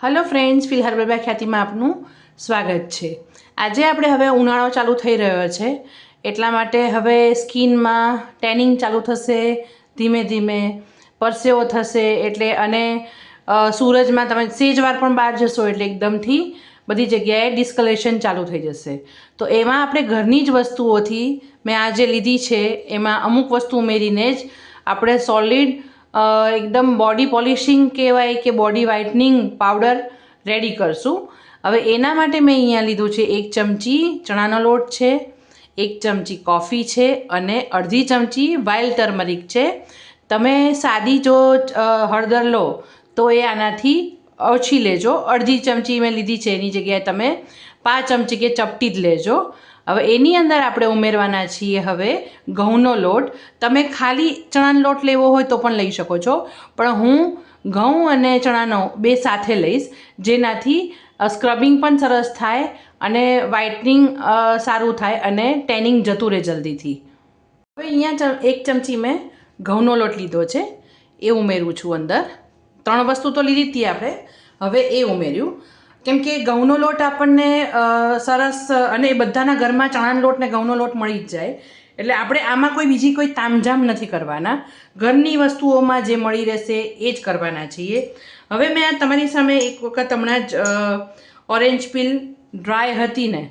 Hello friends ફિલ હર્બલબા ખ્યાતિમાં આપનું સ્વાગત છે. આજે આપણે હવે ઉનાળો ચાલુ થઈ રહ્યો છે, એટલા માટે હવે સ્કિનમાં ટેનિંગ ચાલુ થશે, ધીમે ધીમે પરસેવો થશે, એટલે અને સૂરજમાં તમે સેજવાર પણ બહાર જશો એટલે એકદમથી બધી જગ્યાએ ડિસ્કલેશન ચાલુ થઈ જશે. તો એમાં આપણે ઘરની જ વસ્તુઓથી મેં આ જે લીધી છે, એમાં અમુક વસ્તુ ઉમેરીને જ આપણે સોલિડ એકદમ બોડી પોલિશિંગ કહેવાય કે બોડી વ્હાઇટનિંગ પાવડર રેડી કરશું. હવે એના માટે મેં અહીંયા લીધું છે એક ચમચી ચણાનો લોટ છે, એક ચમચી કોફી છે અને અડધી ચમચી વાઇલ્ડ ટર્મરિક છે. તમે સાદી જો હળદર લો તો એ આનાથી ઓછી લેજો. અડધી ચમચી મેં લીધી છે એની જગ્યાએ તમે. પાંચ ચમચી કે ચપટી જ લેજો. હવે એની અંદર આપણે ઉમેરવાના છીએ હવે ઘઉંનો લોટ. તમે ખાલી ચણાનો લોટ લેવો હોય તો પણ લઈ શકો છો. પણ હું ઘઉં અને ચણાનો બે સાથે લઈશ, જેનાથી સ્ક્રબિંગ પણ સરસ થાય અને વ્હાઇટનિંગ સારું થાય અને ટેનિંગ જતું રહે જલ્દીથી. હવે અહીંયા એક ચમચી મેં ઘઉંનો લોટ લીધો છે. એ ઉમેરું છું અંદર. ત્રણ વસ્તુ તો લીધી હતી આપણે. હવે એ ઉમેર્યું. કેમ કે ઘઉંનો લોટ આપણને સરસ, અને એ બધાના ઘરમાં ચણાનો લોટ ને ઘઉંનો લોટ મળી જ જાય. એટલે આપણે આમાં કોઈ બીજી કોઈ તામઝામ નથી કરવાના. ઘરની વસ્તુઓમાં જે મળી રહેશે એ જ કરવાના છીએ. હવે મેં તમારી સામે એક વખત હમણાં જ ઓરેન્જ પીલ ડ્રાય હતી ને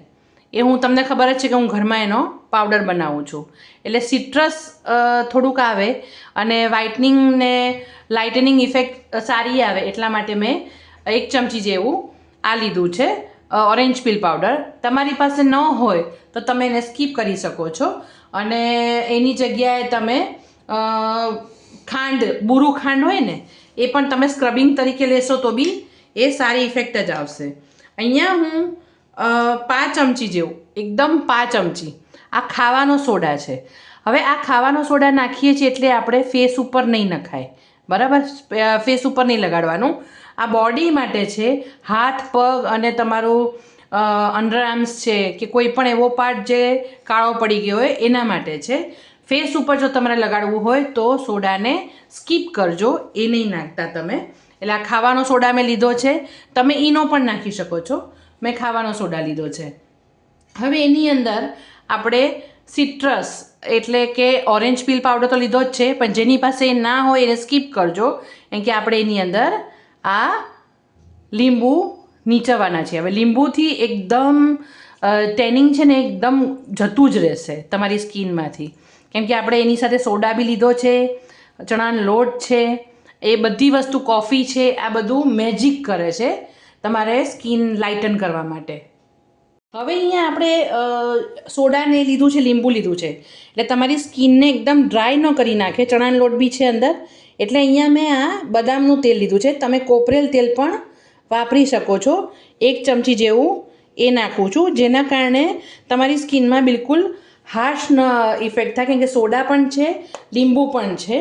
એ હું તમને ખબર જ છે કે હું ઘરમાં એનો પાવડર બનાવું છું. એટલે સિટ્રસ થોડુંક આવે અને વ્હાઇટનિંગ ને લાઇટનિંગ ઇફેક્ટ સારી આવે એટલા માટે મેં એક ચમચી જેવું આ લીધું છે ઓરેન્જ પીલ પાવડર તમારી પાસે ન હોય તો તમે એને સ્કીપ કરી શકો છો. અને એની જગ્યાએ તમે ખાંડ, બુરું ખાંડ હોય ને, એ પણ તમે સ્ક્રબિંગ તરીકે લેશો તો બી એ સારી ઇફેક્ટ જ આવશે. અહીંયા હું પાંચ ચમચી જેવું. એકદમ પાંચ ચમચી. આ ખાવાનો સોડા છે. હવે આ ખાવાનો સોડા નાખીએ છીએ એટલે આપણે ફેસ ઉપર નહીં નખાય. બરાબર? ફેસ ઉપર નહીં લગાડવાનું. આ બોડી માટે છે, હાથ, પગ અને તમારું અંડર આર્મ્સ છે કે કોઈ પણ એવો પાર્ટ જે કાળો પડી ગયો હોય, એના માટે છે. ફેસ ઉપર જો તમારે લગાડવું હોય તો સોડાને સ્કીપ કરજો. એ નહીં નાખતા તમે. એટલે આ ખાવાનો સોડા મેં લીધો છે. તમે ઈનો પણ નાખી શકો છો. મેં ખાવાનો સોડા લીધો છે. હવે એની અંદર આપણે સિટ્રસ એટલે કે ઓરેન્જ પીલ પાવડર તો લીધો જ છે, પણ જેની પાસે ના હોય એને સ્કીપ કરજો, કેમ કે આપણે એની અંદર આ લીંબુ નીચવવાના છે હવે લીંબુથી એકદમ ટેનિંગ છે ને એકદમ જતું જ રહેશે તમારી સ્કિનમાંથી. કેમ કે આપણે એની સાથે સોડા બી લીધો છે, ચણાનો લોટ છે, એ બધી વસ્તુ કોફી છે, આ બધું મેજિક કરે છે. તમારે સ્કિન લાઇટન કરવા માટે. હવે અહીંયા આપણે સોડાને લીધું છે, લીંબુ લીધું છે. એટલે તમારી સ્કિનને એકદમ ડ્રાય ન કરી નાખે, ચણાનો લોટ બી છે અંદર. એટલે અહીંયા મેં આ બદામનું તેલ લીધું છે. તમે કોપરેલ તેલ પણ વાપરી શકો છો. એક ચમચી જેવું એ નાખું છું, જેના કારણે તમારી સ્કિનમાં બિલકુલ હાર્શ ન ઇફેક્ટ થાય, કેમ કે સોડા પણ છે, લીંબુ પણ છે.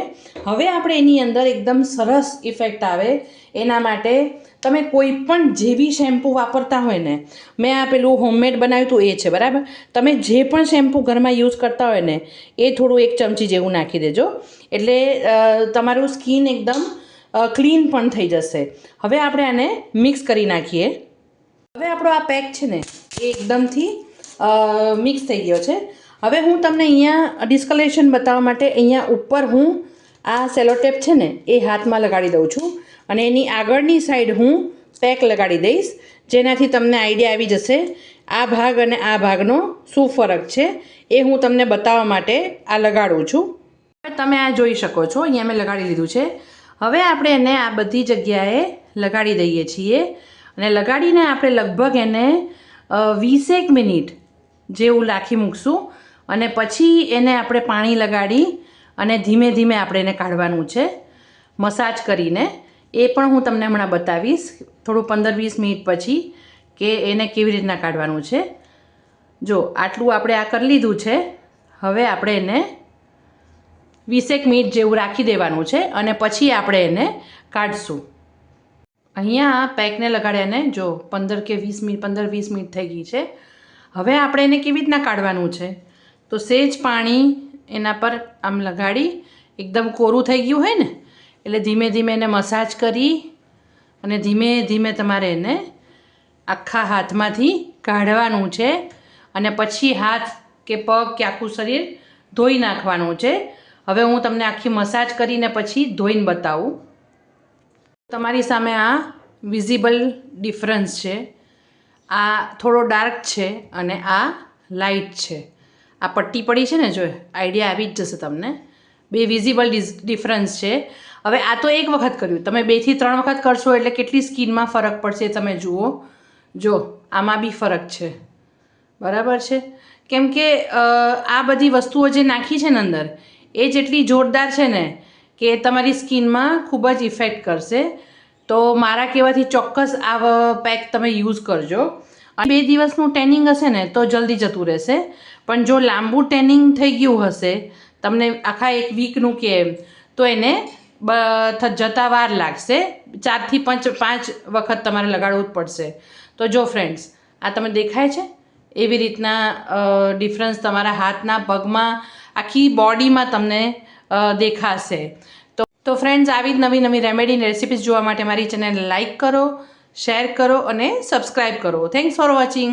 હવે આપણે એની અંદર એકદમ સરસ ઇફેક્ટ આવે એના માટે તમે કોઈ પણ જે બી શેમ્પૂ વાપરતા હોય ને, મેં આ પેલું હોમમેડ બનાવ્યું હતું એ છે, બરાબર? તમે જે પણ શેમ્પૂ ઘરમાં યુઝ કરતા હોય ને, એ થોડું એક ચમચી જેવું નાખી દેજો. એટલે તમારું સ્કિન એકદમ ક્લીન પણ થઈ જશે. હવે આપણે આને મિક્સ કરી નાખીએ. હવે આપણો આ પેક છે ને, એ એકદમથી મિક્સ થઈ ગયો છે. હવે હું તમને અહીંયા ડિસ્કલેશન બતાવવા માટે અહીંયા ઉપર હું આ સેલોટેપ છે ને, એ હાથમાં લગાડી દઉં છું. અને એની આગળની સાઈડ હું પેક લગાડી દઈશ. જેનાથી તમને આઈડિયા આવી જશે. આ ભાગ અને આ ભાગનો શું ફરક છે એ હું તમને બતાવવા માટે આ લગાડું છું. તમે આ જોઈ શકો છો. અહીંયા મેં લગાડી લીધું છે. હવે આપણે એને આ બધી જગ્યાએ લગાડી દઈએ છીએ. અને લગાડીને આપણે લગભગ એને વીસેક મિનિટ જેવું રાખી મૂકશું. અને પછી એને આપણે પાણી લગાડી અને ધીમે ધીમે આપણે એને કાઢવાનું છે. મસાજ કરીને. એ પણ હું તમને હમણાં બતાવીશ, થોડું પંદર વીસ મિનિટ પછી કે એને કેવી રીતના કાઢવાનું છે. જો, આટલું આપણે આ કરી લીધું છે. હવે આપણે એને વીસેક મિનિટ જેવું રાખી દેવાનું છે અને પછી આપણે એને કાઢશું. અહીંયા પેકને લગાડ્યાને જો, પંદર કે વીસ મિનિટ, પંદર વીસ મિનિટ થઈ ગઈ છે. હવે આપણે એને કેવી રીતના કાઢવાનું છે? તો સેજ પાણી એના પર આમ લગાડી, એકદમ કોરું થઈ ગયું હોય ને એટલે ધીમે ધીમે એને મસાજ કરી અને ધીમે ધીમે તમારે એને આખા હાથમાંથી કાઢવાનું છે અને પછી હાથ કે પગ કે આખું શરીર ધોઈ નાખવાનું છે. હવે હું તમને આખી મસાજ કરીને પછી ધોઈને બતાવું. તમારી સામે આ વિઝિબલ ડિફરન્સ છે. આ થોડો ડાર્ક છે અને આ લાઇટ છે. આ પટ્ટી પડી છે ને જો આઈડિયા આવી જ જશે તમને. બે વિઝિબલ ડિફરન્સ છે. હવે આ તો એક વખત કર્યું. તમે બેથી ત્રણ વખત કરશો એટલે કેટલી સ્કિનમાં ફરક પડશે તમે જુઓ. જો, આમાં બી ફરક છે. બરાબર છે? કેમ કે આ બધી વસ્તુઓ જે નાખી છે ને અંદર, એ જેટલી જોરદાર છે ને, કે તમારી સ્કિનમાં ખૂબ જ ઇફેક્ટ કરશે. તો મારા કહેવાથી ચોક્કસ આ પેક તમે યુઝ કરજો. અને બે દિવસનું ટેનિંગ હશે ને, તો જલ્દી જતું રહેશે. પણ જો લાંબુ ટેનિંગ થઈ ગયું હશે તમને આખા એક વીકનું કે એમ. તો એને બ જતા વાર લાગશે. ચારથી પાંચ પાંચ વખત તમારે લગાડવું જ પડશે. તો જો ફ્રેન્ડ્સ આ તમે દેખાય છે? એવી રીતના ડિફરન્સ તમારા હાથના પગમાં, આખી બોડીમાં તમને દેખાશે. તો તો ફ્રેન્ડ્સ આવી જ નવી નવી રેમેડીની રેસિપીઝ જોવા માટે મારી ચેનલ લાઇક કરો શેર કરો અને સબસ્ક્રાઈબ કરો. Thanks for watching